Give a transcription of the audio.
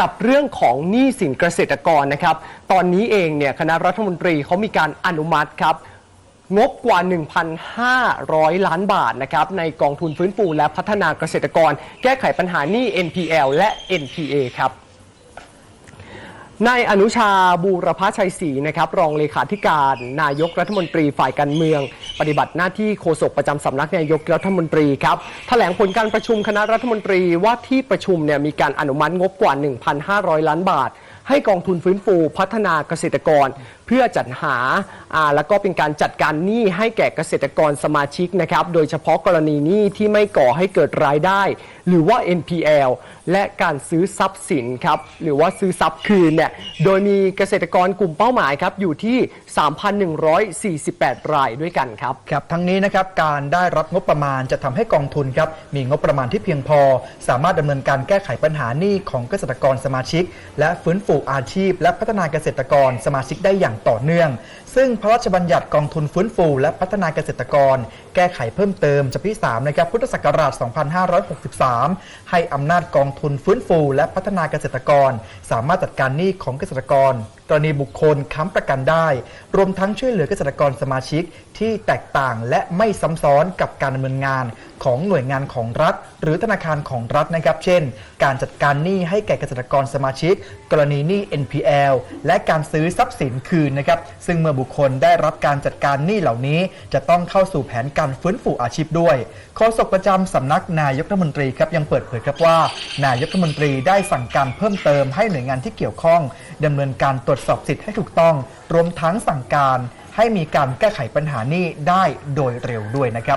กับเรื่องของหนี้สินเกษตรกรนะครับ ตอนนี้เองเนี่ยคณะรัฐมนตรีเขามีการอนุมัติครับงบกว่า 1,500 ล้านบาทนะครับในกองทุนฟื้นฟูและพัฒนาเกษตรกร แก้ไขปัญหาหนี้ NPL และ NPA ครับ นายอนุชาบูรพชัยศรีนะครับรองเลขาธิการ นายกรัฐมนตรีฝ่ายการเมือง ปฏิบัติหน้าที่โฆษกประจำสำนักนายกรัฐมนตรีครับแถลงผลการประชุมคณะรัฐมนตรีว่าที่ประชุมเนี่ยมีการอนุมัติงบกว่า 1,500 ล้านบาท ให้กองทุนฟื้นฟูพัฒนาเกษตรกร เพื่อจัดหาแล้วก็เป็นการจัดการหนี้ให้แก่เกษตรกรสมาชิกนะครับ โดยเฉพาะกรณีหนี้ที่ไม่ก่อให้เกิดรายได้ หรือว่า NPL และการซื้อทรัพย์สินครับหรือว่าซื้อทรัพย์คืนเนี่ยโดยมีเกษตรกรกลุ่มเป้าหมายครับอยู่ที่ 3,148 รายด้วยกันครับครับทั้งนี้นะครับการได้รับงบประมาณจะทำให้กองทุนครับมีงบประมาณที่เพียงพอ สามารถดำเนินการแก้ไขปัญหาหนี้ของเกษตรกรสมาชิก และฟื้นฟูอาชีพ และพัฒนาเกษตรกรสมาชิกได้อย่างต่อเนื่อง ซึ่งพระราชบัญญัติกองทุนฟื้นฟู และพัฒนาเกษตรกร แก้ไขเพิ่มเติมฉบับที่3นะครับพุทธศักราช 2563 ให้อำนาจกองทุนฟื้นฟู และพัฒนาเกษตรกร สามารถจัดการหนี้ของเกษตรกร กรณีบุคคลค้ำประกันได้ รวมทั้งช่วยเหลือเกษตรกรสมาชิกที่แตกต่างและไม่ซ้ำซ้อนกับการดำเนินงานของหน่วยงานของรัฐ หรือธนาคารของรัฐนะครับ เช่น การจัดการหนี้ให้แก่เกษตรกรสมาชิก กรณีหนี้ NPL และการซื้อทรัพย์สินคืนนะครับ ซึ่งเมื่อบุคคลได้รับการจัดการหนี้เหล่านี้ จะต้องเข้าสู่แผนการฟื้นฟูอาชีพด้วยโฆษกประจำสำนักนายกรัฐมนตรีครับยังเปิดเผยครับว่า นายกรัฐมนตรีได้สั่งการเพิ่มเติมให้หน่วยงานที่เกี่ยวข้องดำเนินการตรวจจสอบสิทธิ์ให้ถูกต้อง รวมทั้งสั่งการให้มีการแก้ไขปัญหานี้ได้โดยเร็วด้วยนะครับ